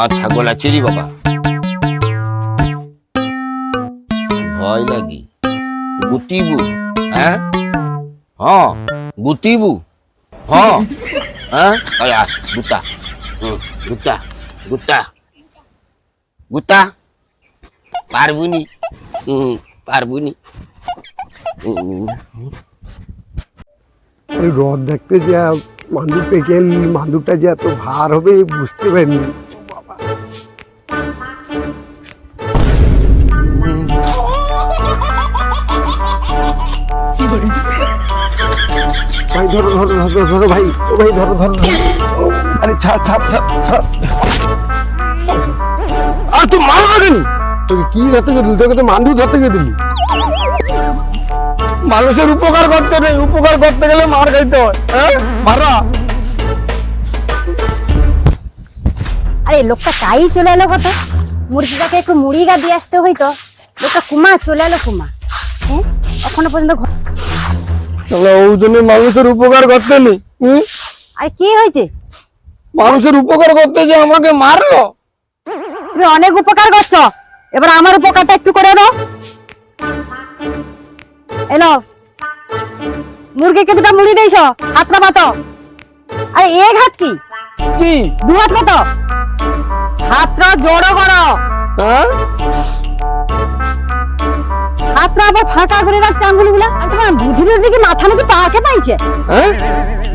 আমার ছাগল আছে রে বাবা। ভয় লাগি। গুতিবু হ্যাঁ? হ্যাঁ গুতিবু হ্যাঁ হ্যাঁ? আয়া গুতা গুতা গুতা গুতা পারবুনি। পারবুনি। রথ দেখতে যা মান্দুক পেকে মান্দুকটা যে এত ভার হবে, বুঝতে পারিনি। ভাই, ধরো ধরো ধরো ধরো ভাই, ও ভাই, ধরো ধরো আরে, ছাড় ছাড় ছাড় ছাড়। আর, তুই মার লাগেনি তোকে কি ধরতে গেছিলি তোকে তো মান্দুক ধরতে গেছিলি মানুষের উপকার করতে নেই, উপকার করতে গেলে মার খাইতে হয় হ্যাঁ? মারা। আরে, লোকটা তাই চলে এলো কত মুরগিটাকে একটু মুড়ি গা দিয়ে আসতে হইতো। লোকটা কুমা, চলে এলো কুমা। হ্যাঁ? এখনও পর্যন্ত তাহলে ওই জন্য মানুষের উপকার করতে হুম? আরে কি হয়েছে? মানুষের উপকার করতে যে আমাকে মারলো? তুমি অনেক উপকার করছ। এবার আমার উপকারটা একটু করে দাও। এলো। মুরগিকে দুটা মুড়ি দিয়েছ হাতটা পাতো? আরে এক হাত কি? কি? দু হাত পাতো? হাতটা জড়ো করো। হ্যাঁ? হাতটা আবার ফাঁকা করে রাখছে আঙ্গুলগুলা আর তোমার বুদ্ধি দিকে মাথা নাকি পাকে পাইছে? হ্যাঁ?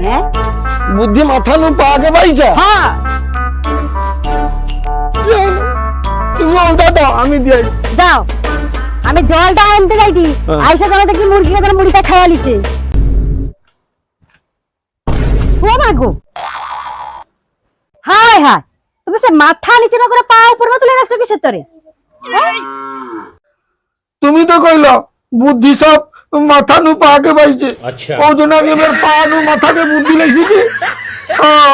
হ্যাঁ? বুদ্ধি মাথা নু পাকে পাইছা? হ্যাঁ। তুমি ওটা দাও আমি দিয়ে দাও। আমি জলটা আনতে যাইটি। হ্যাঁ। আইসা সময় দেখি মুরগি যেন মুড়িটা খাইয়া লিছে। ও মা গো। হাই হাই তুমি সে মাথা নিচে না করে পা উপর তুলে রাখছো কিসের তরে? তুমি তো কইল বুদ্ধি সব মাথা নু পা পাকে পাইছে। আচ্ছা। ও জন্য এবার পা নু মাথা কে বুদ্ধি লাইছে কি? হ্যাঁ